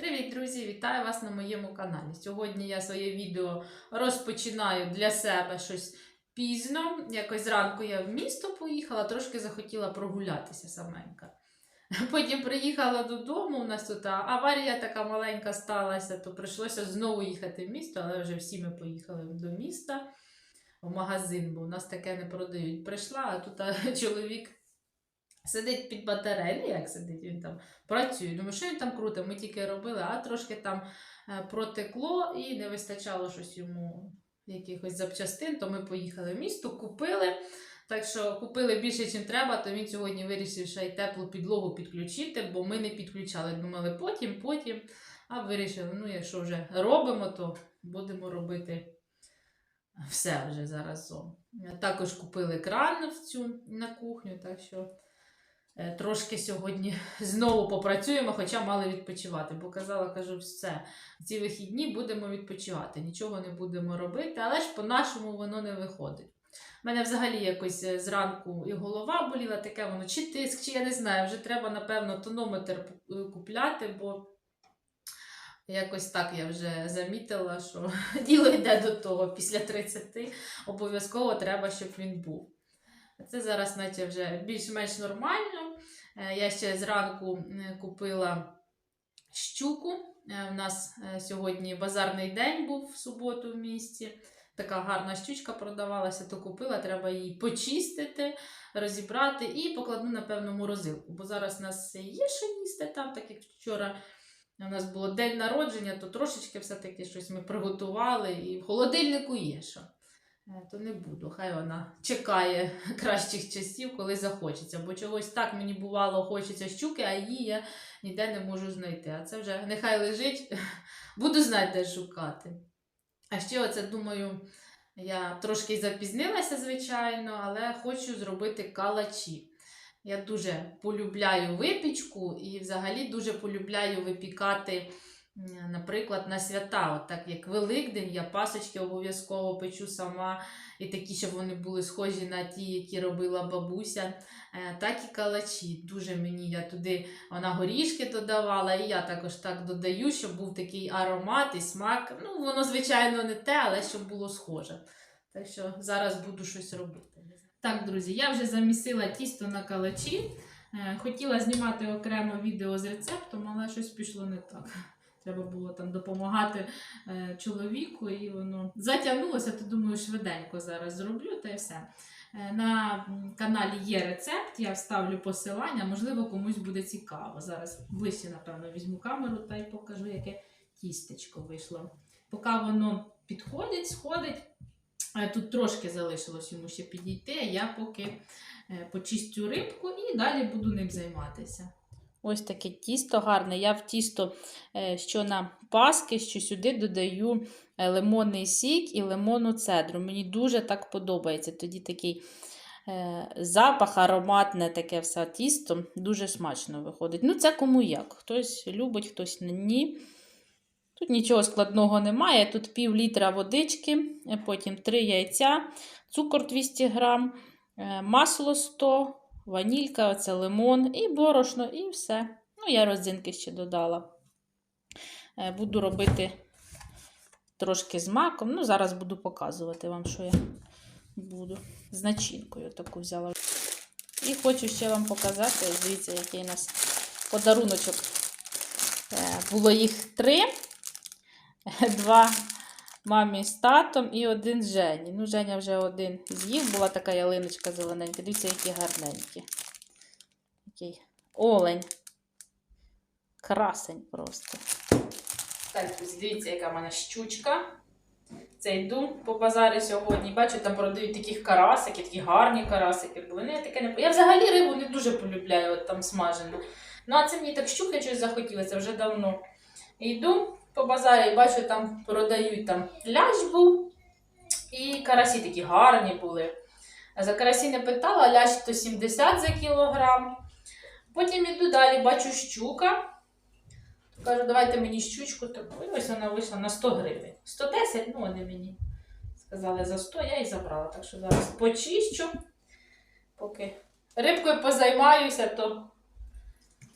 Привіт, друзі! Вітаю вас на моєму каналі. Сьогодні я своє відео розпочинаю для себе щось пізно. Якось зранку я в місто поїхала, трошки захотіла прогулятися саменька. Потім приїхала додому. У нас тут аварія така маленька сталася, то прийшлося знову їхати в місто, але вже всі ми поїхали до міста в магазин, бо у нас таке не продають. Прийшла, а тут чоловік сидить під батареєю. Ну, як сидить, він там працює. Думаю, що він там крутить, ми тільки робили, а трошки там е, протекло і не вистачало щось йому якихось запчастин, то ми поїхали в місто, купили. Так що купили більше, ніж треба, то він сьогодні вирішив ще й теплу підлогу підключити, бо ми не підключали. Думали потім, потім. А вирішили, ну якщо вже робимо, то будемо робити все вже заразом. Також купили кран в цю на кухню, так що трошки сьогодні знову попрацюємо, хоча мали відпочивати. Бо казала, кажу, все, ці вихідні будемо відпочивати, нічого не будемо робити, але ж по-нашому воно не виходить. У мене взагалі якось е, зранку і голова боліла, таке воно, чи тиск, чи я не знаю, вже треба, напевно, тонометр е, купляти, бо якось так я вже замітила, що діло йде до того. Після 30 обов'язково треба, щоб він був. Це зараз, наче вже більш-менш нормально. Е, Я ще зранку е, купила щуку. Е, У нас е, сьогодні базарний день був в суботу в місті. Така гарна щучка продавалася, то купила, треба її почистити, розібрати і покладу, напевно, в морозилку. Бо зараз у нас є що їсти там, так як вчора у нас було день народження, то трошечки все-таки щось ми приготували, і в холодильнику є що. Е, То не буду. Хай вона чекає кращих часів, коли захочеться. Бо чогось так мені бувало, хочеться щуки, а її я ніде не можу знайти. А це вже нехай лежить, буду знати, де шукати. А ще оце думаю, я трошки запізнилася, звичайно, але хочу зробити калачі. Я дуже полюбляю випічку і взагалі дуже полюбляю випікати, наприклад, на свята. От так як Великдень, я пасочки обов'язково печу сама, і такі, щоб вони були схожі на ті, які робила бабуся. Е, Так і калачі. Дуже мені я туди вона горішки додавала, і я також так додаю, щоб був такий аромат і смак. Ну, воно, звичайно, не те, але щоб було схоже. Так що зараз буду щось робити. Так, друзі, я вже замісила тісто на калачі. Е, Хотіла знімати окремо відео з рецептом, але щось пішло не так. Треба було там допомагати е, чоловіку, і воно затягнулося, то думаю, швиденько зараз зроблю та й все. Е, На каналі є рецепт, я вставлю посилання, можливо, комусь буде цікаво. Зараз ближче, напевно, візьму камеру та й покажу, яке тістечко вийшло. Поки воно підходить, сходить. Е, Тут трошки залишилось йому ще підійти, я поки е, почистю рибку і далі буду ним займатися. Ось таке тісто гарне. Я в тісто, е, що на паски, що сюди додаю е, лимонний сік і лимонну цедру. Мені дуже так подобається. Тоді такий е, запах, ароматне таке все тісто, дуже смачно виходить. Ну, це кому як. Хтось любить, хтось ні. Тут нічого складного немає. Тут пів літра водички, потім 3 яйця, цукор 200 грам, масло 100, ванілька, оце лимон і борошно, і все. Ну, я родзинки ще додала. Е, Буду робити трошки з маком. Ну, зараз буду показувати вам, що я буду. З начинкою таку взяла. І хочу ще вам показати, дивіться, який у нас подаруночок. Е, Було їх три. Два мамі з татом і один Жені. Ну, Женя вже один з'їв, була така ялиночка зелененька. Дивіться, які гарненькі. Такий олень. Красень просто. Так, дивіться, яка в мене щучка. Це йду по базарі сьогодні. Бачу, там продають таких карасиків, такі гарні карасики. Вони я таке не Я взагалі рибу не дуже полюбляю, от там смажену. Ну, а це мені так щука щось захотілося вже давно. Йду по базарі, бачу, там продають там лящ був. І карасі такі гарні були. За карасі не питала, лящ 170 за кілограм. Потім іду далі, бачу щука. Кажу, давайте мені щучку таку. І ось вона вийшла на 100 гривень. 110, ну вони мені сказали за 100, я і забрала. Так що зараз почищу. Поки рибкою позаймаюся, то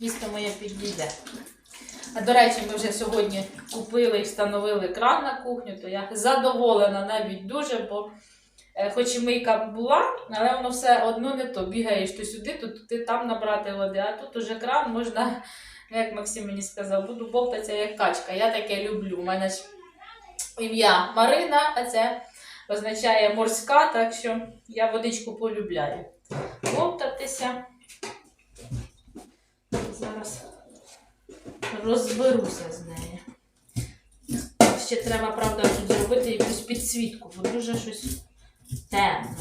тісто моє підійде. А до речі, ми вже сьогодні купили і встановили кран на кухню, то я задоволена навіть дуже, бо е, хоч і мийка була, але воно все одно не то. Бігаєш то сюди, то туди там набрати води, а тут уже кран можна, як Максим мені сказав, буду бовтатися як качка. Я таке люблю. У мене ж ім'я Марина, а це означає морська, так що я водичку полюбляю. Бовтатися. Розберуся з нею. Ще треба, правда, тут зробити якусь підсвітку, бо дуже щось темно.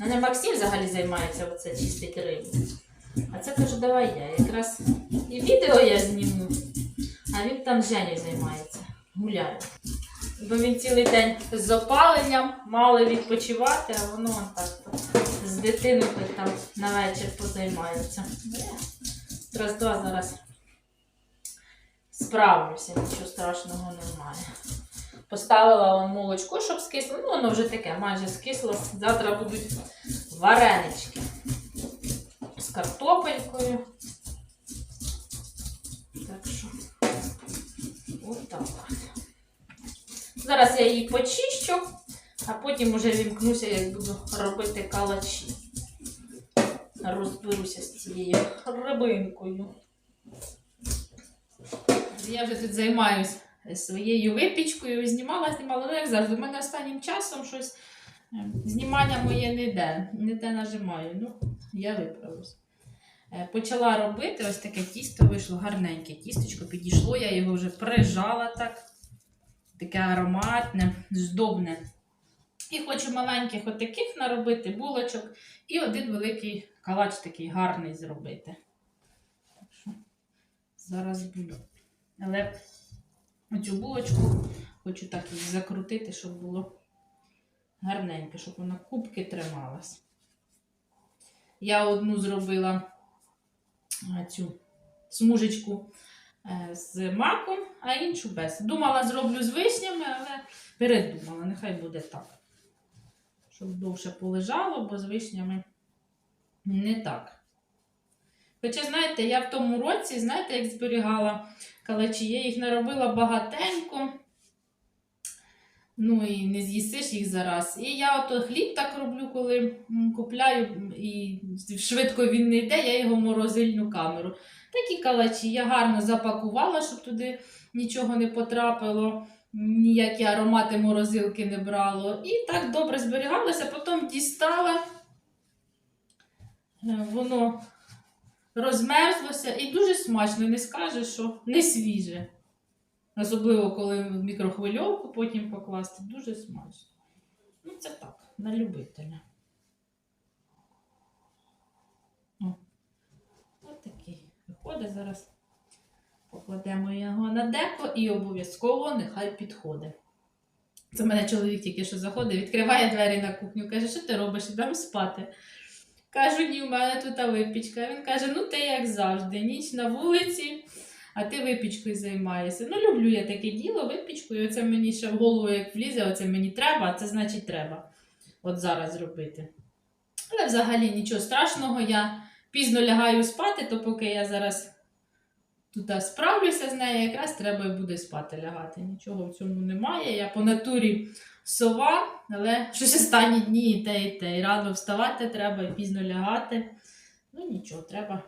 Ну, не Максим взагалі займається оце чистить рибу. А це кажу, давай я. Якраз і відео я зніму, а він там Женю займається, гуляє. Бо він цілий день з опаленням, мало відпочивати, а воно так з дитиною там на вечір позаймається. Раз-два зараз справлюся, нічого страшного немає. Поставила вон молочко, щоб скисло. Ну, воно вже таке, майже скисло. Завтра будуть варенички з картопелькою. Так що, отак. Зараз я її почищу, а потім уже вімкнуся, як буду робити калачі. Розберуся з цією рибинкою. Я вже тут займаюсь своєю випічкою. Знімала, знімала, ну як завжди. У мене останнім часом щось е, знімання моє не йде, не те нажимаю. Ну, я виправлюсь. Е, Почала робити ось таке тісто, вийшло гарненьке тістечко, підійшло, я його вже прижала так. Таке ароматне, здобне. І хочу маленьких отаких наробити булочок і один великий калач такий гарний зробити. Так що зараз буду. Але оцю булочку хочу так закрутити, щоб було гарненьке, щоб вона кубки трималась. Я одну зробила цю смужечку е, з маком, а іншу без. Думала, зроблю з вишнями, але передумала, нехай буде так. Щоб довше полежало, бо з вишнями не так. Хоча, знаєте, я в тому році, знаєте, як зберігала калачі, я їх наробила багатенько. Ну і не з'їсиш їх зараз. І я ото хліб так роблю, коли купляю і швидко він не йде, я його в морозильну камеру. Такі калачі я гарно запакувала, щоб туди нічого не потрапило, ніякі аромати морозилки не брало. І так добре зберігалося, потім дістала. Е, Воно розмерзлося і дуже смачно, не скажеш, що не свіже. Особливо, коли мікрохвильовку потім покласти, дуже смачно. Ну, це так, на любителя. Ось такий виходить зараз. Покладемо його на деко і обов'язково нехай підходить. Це в мене чоловік тільки що заходить, відкриває двері на кухню, каже, що ти робиш, ідемо спати. Кажу, ні, в мене тут випічка. Він каже: ну ти як завжди, ніч на вулиці, а ти випічкою займаєшся. Ну, люблю я таке діло, випічкою. Оце мені ще в голову як влізе, оце мені треба, а це значить треба. От зараз зробити. Але взагалі нічого страшного, я пізно лягаю спати, то поки я зараз тут справлюся з нею, якраз треба і буде спати лягати. Нічого в цьому немає. Я по натурі сова, але щось останні дні і те, і те. І рано вставати треба, і пізно лягати. Ну нічого, треба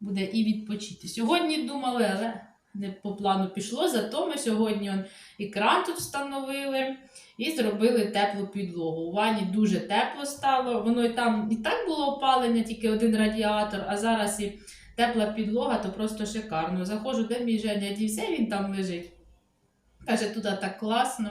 буде і відпочити. Сьогодні думали, але не по плану пішло. Зато ми сьогодні он, екран тут встановили і зробили теплу підлогу. У ванні дуже тепло стало. Воно і там і так було опалення, тільки один радіатор, а зараз і тепла підлога, то просто шикарно. Заходжу, де мій Женя дівся, він там лежить. Каже, тут так класно.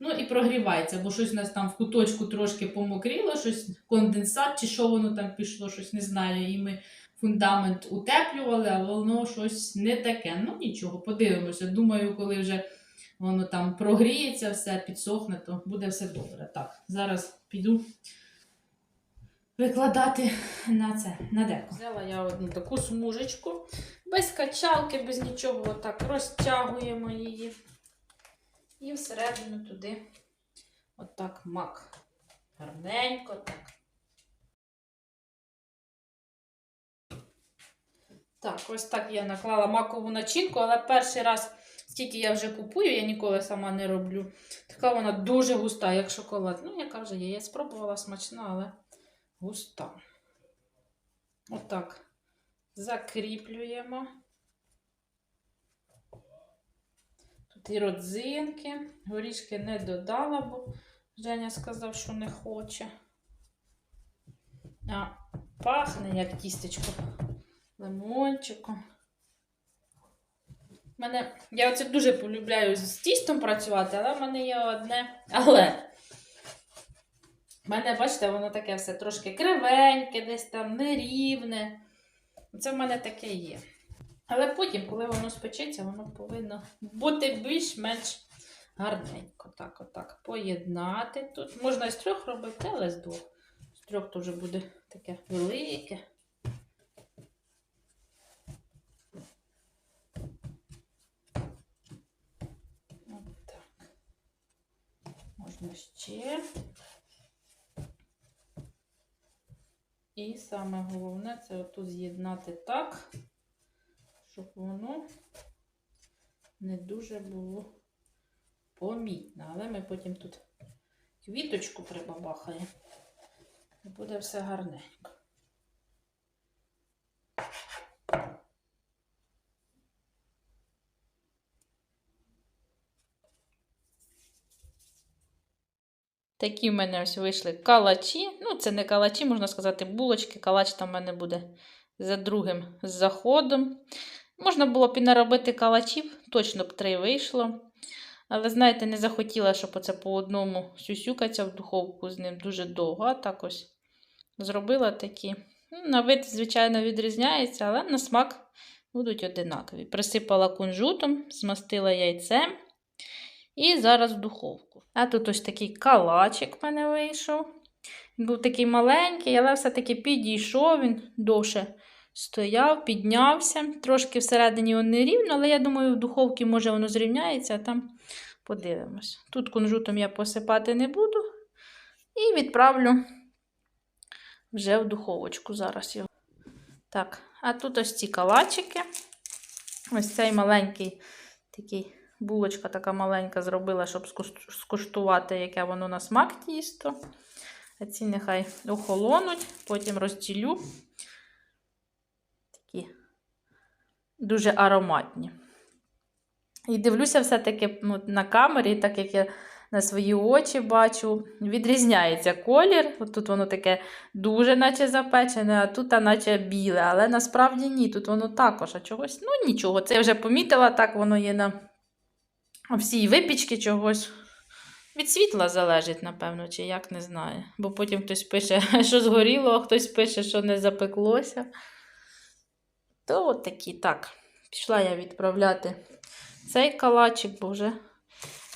Ну і прогрівається, бо щось у нас там в куточку трошки помокріло, щось конденсат чи що воно там пішло, щось не знаю. І ми фундамент утеплювали, а воно щось не таке. Ну нічого, подивимося. Думаю, коли вже воно там прогріється, все підсохне, то буде все добре. Так, зараз піду викладати на це, на деко. Взяла я одну таку смужечку, без качалки, без нічого, отак розтягуємо її. І всередину туди отак мак. Гарненько так. Так, ось так я наклала макову начинку, але перший раз, скільки я вже купую, я ніколи сама не роблю. Така вона дуже густа, як шоколад. Ну, яка вже є. Я спробувала смачна, але густа. Отак. Закріплюємо. Тут і родзинки. Горішки не додала, бо Женя сказав, що не хоче. А пахне як тістечко лимончиком. Мене, я оце дуже полюбляю з тістом працювати, але в мене є одне. Але в мене, бачите, воно таке все трошки кривеньке, десь там нерівне. Це в мене таке є. Але потім, коли воно спечеться, воно повинно бути більш-менш гарненько. Так, отак. Поєднати тут. Можна з трьох робити, але з двох. З трьох то вже буде таке велике. Можна ще. І саме головне це отут з'єднати так, воно не дуже було помітно. Але ми потім тут квіточку прибабахаємо. І буде все гарненько. Такі в мене ось вийшли калачі. Ну, це не калачі, можна сказати, булочки. Калач там в мене буде за другим заходом. Можна було б і наробити калачів, точно б три вийшло. Але, знаєте, не захотіла, щоб оце по одному сюсюкатися в духовку з ним дуже довго. А так ось зробила такі. Ну, На вид, звичайно, відрізняється, але на смак будуть одинакові. Присипала кунжутом, змастила яйцем. І зараз в духовку. А тут ось такий калачик в мене вийшов. Він був такий маленький, але все-таки підійшов, він довше стояв, піднявся. Трошки всередині не рівно, але я думаю, в духовці може воно зрівняється, а там подивимось. Тут кунжутом я посипати не буду. І відправлю вже в духовочку зараз його. Так, а тут ось ці калачики. Ось цей маленький такий булочка така маленька зробила, щоб скуштувати, яке воно на смак тісто. А ці нехай охолонуть, потім розділю. Такі дуже ароматні. І дивлюся все-таки ну, на камері, так як я на свої очі бачу, відрізняється колір. Тут воно таке дуже наче запечене, а тут а наче біле. Але насправді ні, тут воно також, а чогось, ну нічого. Це я вже помітила, так воно є на всій випічки чогось. Від світла залежить, напевно, чи як не знаю. Бо потім хтось пише, що згоріло, а хтось пише, що не запеклося. То от такі. Так, пішла я відправляти цей калачик, бо вже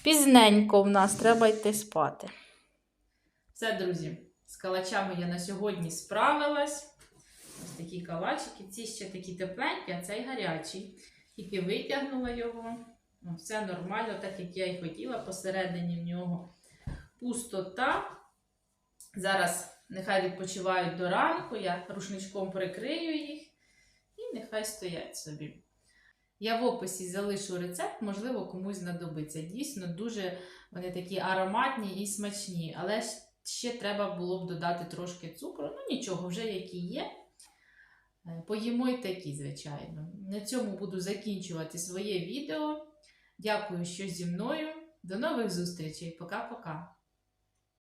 пізненько в нас треба йти спати. Все, друзі, з калачами я на сьогодні справилась. Ось такі калачики. Ці ще такі тепленькі, а цей гарячий. Тільки витягнула його. Ну, Все нормально, так як я і хотіла. Посередині в нього пустота. Зараз нехай відпочивають до ранку, я рушничком прикрию їх і нехай стоять собі. Я в описі залишу рецепт, можливо, комусь знадобиться. Дійсно, дуже вони такі ароматні і смачні, але ще треба було б додати трошки цукру. Ну нічого, вже які є. Е, Поїмо й такі, звичайно. На цьому буду закінчувати своє відео. Дякую, що зі мною. До нових зустрічей. Пока-пока.